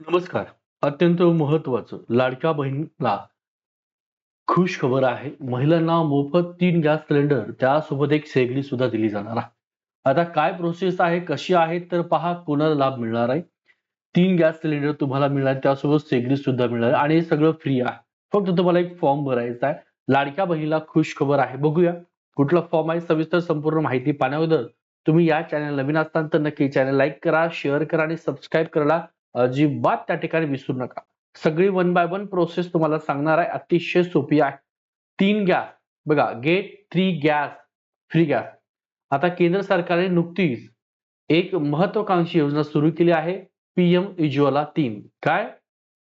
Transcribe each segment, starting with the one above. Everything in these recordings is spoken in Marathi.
नमस्कार. अत्यंत महत्वाचं लाडक्या बहिणीला खुश खबर आहे. महिलांना मोफत तीन गॅस सिलेंडर त्यासोबत एक शेगडी सुद्धा दिली जाणार आहे. आता काय प्रोसेस आहे कशी आहे तर पहा कोणाला लाभ मिळणार आहे? तीन गॅस सिलेंडर तुम्हाला मिळणार आहे, त्यासोबत शेगडी सुद्धा मिळणार आहे. आणि हे सगळं फ्री आहे. फक्त तुम्हाला एक फॉर्म भरायचा आहे. लाडक्या बहिणीला खुश खबर आहे. बघूया कुठला फॉर्म आहे? सविस्तर संपूर्ण माहिती पाहण्याअगोदर तुम्ही या चॅनल नवीन असताना तर नक्की चॅनल लाईक करा शेअर करा आणि सबस्क्राईब करायला अजिबात त्या ठिकाणी विसरू नका. सगळी वन बाय वन प्रोसेस तुम्हाला सांगणार आहे. अतिशय सोपी आहे. तीन गॅस बघा get three gas free gas आता केंद्र सरकारने नुकतीच एक महत्वाकांक्षी योजना सुरू केली आहे. पीएम उज्ज्वला तीन. काय?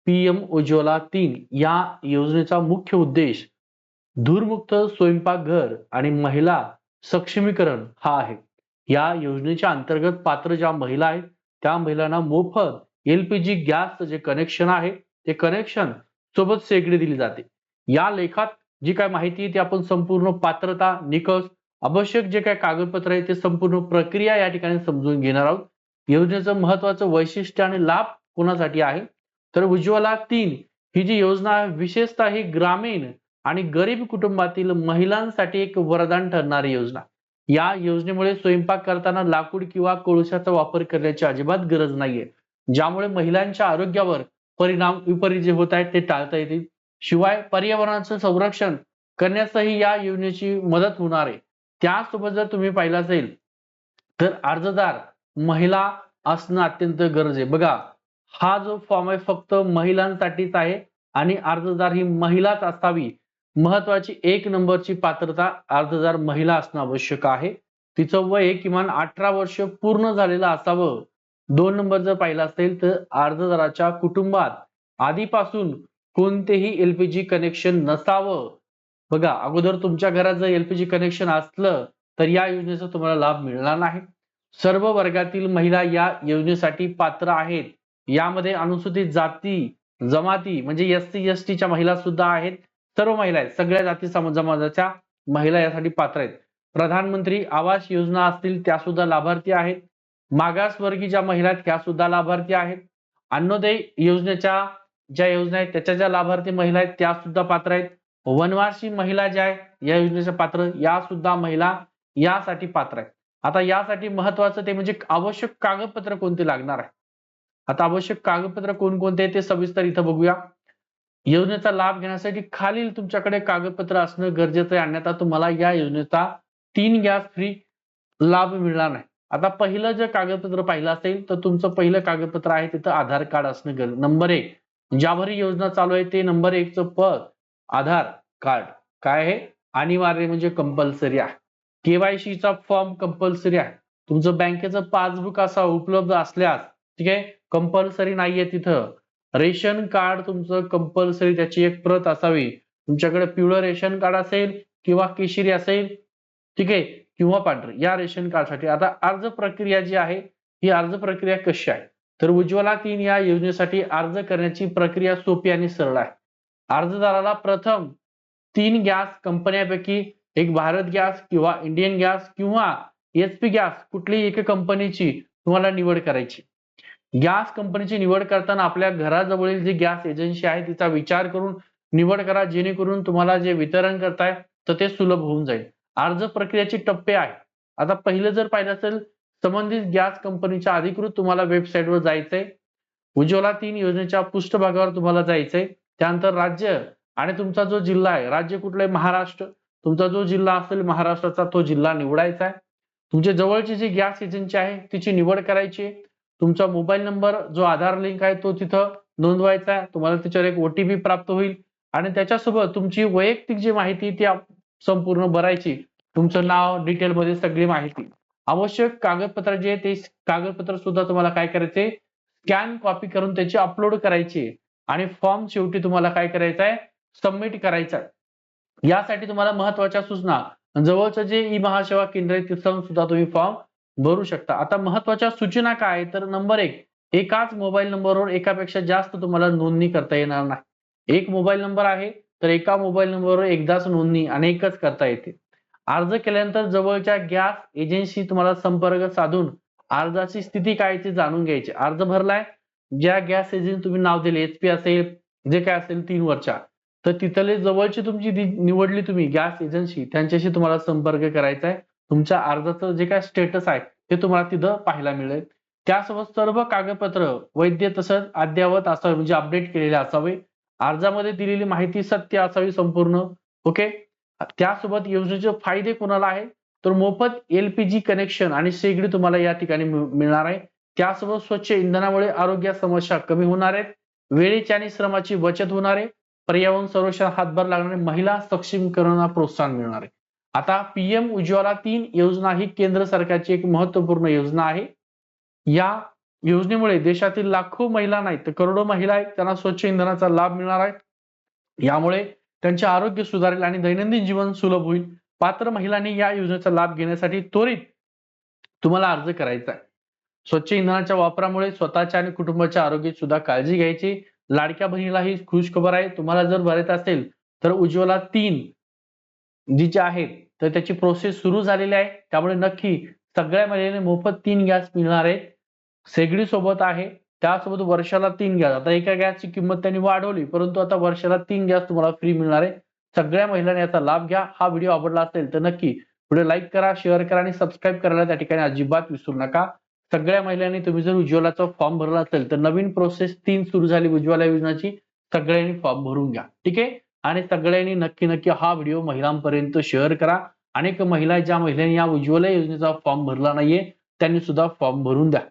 पीएम उज्ज्वला तीन. या योजनेचा मुख्य उद्देश धूरमुक्त स्वयंपाकघर आणि महिला सक्षमीकरण हा आहे. या योजनेच्या अंतर्गत पात्र ज्या महिला आहेत त्या महिलांना मोफत एलपीजी गॅसचं जे कनेक्शन आहे ते कनेक्शन सोबत शेगडी दिली जाते. या लेखात जी काय माहिती आहे ती आपण संपूर्ण पात्रता निकष आवश्यक जे काय कागदपत्र आहे ते संपूर्ण प्रक्रिया या ठिकाणी समजून घेणार आहोत. योजनेचं महत्वाचं वैशिष्ट्य आणि लाभ कोणासाठी आहे? तर उज्ज्वला तीन ही जी योजना आहे विशेषतः ही ग्रामीण आणि गरीब कुटुंबातील महिलांसाठी एक वरदान ठरणारी योजना. या योजनेमुळे स्वयंपाक करताना लाकूड किंवा कोळशाचा वापर करण्याची अजिबात गरज नाहीये. ज्यामुळे महिलांच्या आरोग्यावर परिणाम विपरीत जे होत आहेत ते टाळता येतील. शिवाय पर्यावरणाचं संरक्षण करण्यासही या योजनेची मदत होणार आहे. त्यासोबत जर तुम्ही पाहिलं असेल तर अर्जदार महिला असणं अत्यंत गरज आहे. बघा हा जो फॉर्म आहे फक्त महिलांसाठीच आहे आणि अर्जदार ही महिलाच असावी. महत्वाची एक नंबरची पात्रता अर्जदार महिला असणं आवश्यक आहे. तिचं वय किमान अठरा वर्ष पूर्ण झालेलं असावं. दोन नंबर जर पाहिला असेल तर अर्जदाराच्या कुटुंबात आधीपासून कोणतेही एलपीजी कनेक्शन नसावं. बघा अगोदर तुमच्या घरात जर एलपीजी कनेक्शन असलं तर या योजनेचा तुम्हाला लाभ मिळणार नाही. सर्व वर्गातील महिला या योजनेसाठी पात्र आहेत. यामध्ये अनुसूचित जाती जमाती म्हणजे एस सी एस टीच्या महिला सुद्धा आहेत. सर्व महिला आहेत. सगळ्या जाती समाजाच्या महिला यासाठी पात्र आहेत. प्रधानमंत्री आवास योजना असतील त्या सुद्धा लाभार्थी आहेत. मागासवर्गीय ज्या महिला आहेत त्या सुद्धा लाभार्थी आहेत. अन्नोदय योजनेच्या ज्या योजना आहेत त्याच्या ज्या लाभार्थी महिला आहेत त्या सुद्धा पात्र आहेत. वनवासी महिला ज्या आहेत या योजनेच्या पात्र या सुद्धा महिला यासाठी पात्र आहेत. आता यासाठी महत्वाचं ते म्हणजे आवश्यक कागदपत्र कोणते लागणार आहे? आता आवश्यक कागदपत्र कोणकोणते ते सविस्तर इथं बघूया. योजनेचा लाभ घेण्यासाठी खालील तुमच्याकडे कागदपत्र असणं गरजेचं आहे. अन्यथा तुम्हाला या योजनेचा तीन गॅस फ्री लाभ मिळणार नाही. आता पहिलं जर कागदपत्र पाहिलं असेल तर तुमचं पहिलं कागदपत्र आहे तिथं आधार कार्ड असणं गरज नंबर एक. ज्यावर योजना चालू आहे ते नंबर एकचं पद आधार कार्ड. काय आहे? अनिवार्य म्हणजे कंपल्सरी आहे. केवायसी चा फॉर्म कंपल्सरी आहे. तुमचं बँकेचं पासबुक असा उपलब्ध असल्यास ठीक आहे? कंपल्सरी नाहीये तिथं. रेशन कार्ड तुमचं कंपल्सरी त्याची एक प्रत असावी. तुमच्याकडे पिवळं रेशन कार्ड असेल किंवा केशरी असेल ठीक आहे? किंवा पांढरे. या रेशन कार्डसाठी. आता अर्ज प्रक्रिया जी आहे ही अर्ज प्रक्रिया कशी आहे? तर उज्ज्वला तीन या योजनेसाठी अर्ज करण्याची प्रक्रिया सोपी आणि सरळ आहे. अर्जदाराला प्रथम तीन गॅस कंपन्यांपैकी एक भारत गॅस किंवा इंडियन गॅस किंवा एचपी गॅस कुठलीही एका कंपनीची तुम्हाला निवड करायची. गॅस कंपनीची निवड करताना आपल्या घराजवळील जी गॅस एजन्सी आहे तिचा विचार करून निवड करा जेणेकरून तुम्हाला जे वितरण करताय तर ते सुलभ होऊन जाईल. अर्ज प्रक्रियेचे टप्पे आहे. आता पहिलं जर पाहिलं असेल संबंधित गॅस कंपनीच्या अधिकृत तुम्हाला वेबसाईटवर जायचंय. उज्ज्वला तीन योजनेच्या पृष्ठभागावर तुम्हाला जायचंय. त्यानंतर राज्य आणि तुमचा जो जिल्हा आहे राज्य कुठलं आहे महाराष्ट्र. तुमचा जो जिल्हा असेल महाराष्ट्राचा तो जिल्हा निवडायचा आहे. तुमच्या जवळची जी गॅस एजन्सी आहे तिची निवड करायची आहे. तुमचा मोबाईल नंबर जो आधार लिंक आहे तो तिथं नोंदवायचा आहे. तुम्हाला त्याच्यावर एक ओटीपी प्राप्त होईल. आणि त्याच्यासोबत तुमची वैयक्तिक जी माहिती ती संपूर्ण भरायची. तुमचं नाव डिटेल मध्ये सगळी माहिती. आवश्यक कागदपत्र जे ते कागदपत्र सुद्धा तुम्हाला काय करायचे? स्कॅन कॉपी करून त्याची अपलोड करायची आणि फॉर्म शेवटी तुम्हाला काय करायचा आहे? सबमिट करायचा आहे. यासाठी तुम्हाला महत्त्वाच्या सूचना. जवळचं जे ई महासेवा केंद्र आहे तिथं सुद्धा तुम्ही फॉर्म भरू शकता. आता महत्त्वाच्या सूचना काय आहे? तर नंबर एक एकाच मोबाईल नंबरवर एकापेक्षा जास्त तुम्हाला नोंदणी करता येणार नाही. एक मोबाईल नंबर आहे तर एका मोबाईल नंबरवर एकदाच नोंदणी अनेकच करता येते. अर्ज केल्यानंतर जवळच्या गॅस एजन्सी तुम्हाला संपर्क साधून अर्जाची स्थिती काय ते ती जाणून घ्यायची. अर्ज भरलाय ज्या गॅस एजन्सी तुम्ही नाव दिले एचपी असेल जे काय असेल तीन वरच्या तर तिथले जवळची तुमची जी निवडली तुम्ही गॅस एजन्सी त्यांच्याशी तुम्हाला संपर्क करायचा आहे तुमच्या अर्जाचं जे काय स्टेटस आहे ते तुम्हाला तिथं पाहायला मिळेल. त्यासोबत सर्व कागदपत्र वैद्य तसंच अद्ययावत असावे म्हणजे अपडेट केलेले असावे. अर्जामध्ये दिलेली माहिती सत्य असावी संपूर्ण. ओके त्यासोबत योजनेचे फायदे कोणाला आहे? तर मोफत एलपीजी कनेक्शन आणि शेगडी तुम्हाला या ठिकाणी मिळणार आहे. त्यासोबत स्वच्छ इंधनामुळे आरोग्य समस्या कमी होणार आहेत. वेळेची आणि श्रमाची बचत होणार आहे. पर्यावरण संरक्षण हातभार लागणारे महिला सक्षमीकरणाला प्रोत्साहन मिळणार आहे. आता पीएम उज्ज्वला तीन योजना ही केंद्र सरकारची एक महत्त्वपूर्ण योजना आहे. या योजनेमुळे देशातील लाखो महिला नाहीत तर करोडो महिला आहेत त्यांना स्वच्छ इंधनाचा लाभ मिळणार आहे. यामुळे त्यांचे आरोग्य सुधारेल आणि दैनंदिन जीवन सुलभ होईल. पात्र महिलांनी या योजनेचा लाभ घेण्यासाठी त्वरित तुम्हाला अर्ज करायचा आहे. स्वच्छ इंधनाच्या वापरामुळे स्वतःच्या आणि कुटुंबाच्या आरोग्याची सुद्धा काळजी घ्यायची. लाडक्या बहिणीला ही खुश खबर आहे. तुम्हाला जर भरायचं असेल तर उज्ज्वला तीन जी जे आहेत तर त्याची प्रोसेस सुरू झालेली आहे. त्यामुळे नक्की सगळ्या महिलेने मोफत तीन गॅस मिळणार आहेत. शेगडी सोबत आहे. त्यासोबत वर्षाला तीन गॅस आता एका गॅसची किंमत त्यांनी वाढवली परंतु आता वर्षाला तीन गॅस तुम्हाला फ्री मिळणार आहे. सगळ्या महिलांनी याचा लाभ घ्या. हा व्हिडिओ आवडला असेल तर नक्की व्हिडिओ लाईक करा शेअर करा आणि सबस्क्राईब करायला त्या ठिकाणी अजिबात विसरू नका. सगळ्या महिलांनी तुम्ही जर उज्ज्वलाचा फॉर्म भरला असेल तर नवीन प्रोसेस तीन सुरू झाली उज्ज्वला योजनाची. सगळ्यांनी फॉर्म भरून घ्या. ठीक आहे? आणि सगळ्यांनी नक्की नक्की हा व्हिडिओ महिलांपर्यंत शेअर करा. अनेक महिला ज्या महिलांनी या उज्ज्वला योजनेचा फॉर्म भरला नाहीये त्यांनी सुद्धा फॉर्म भरून द्या.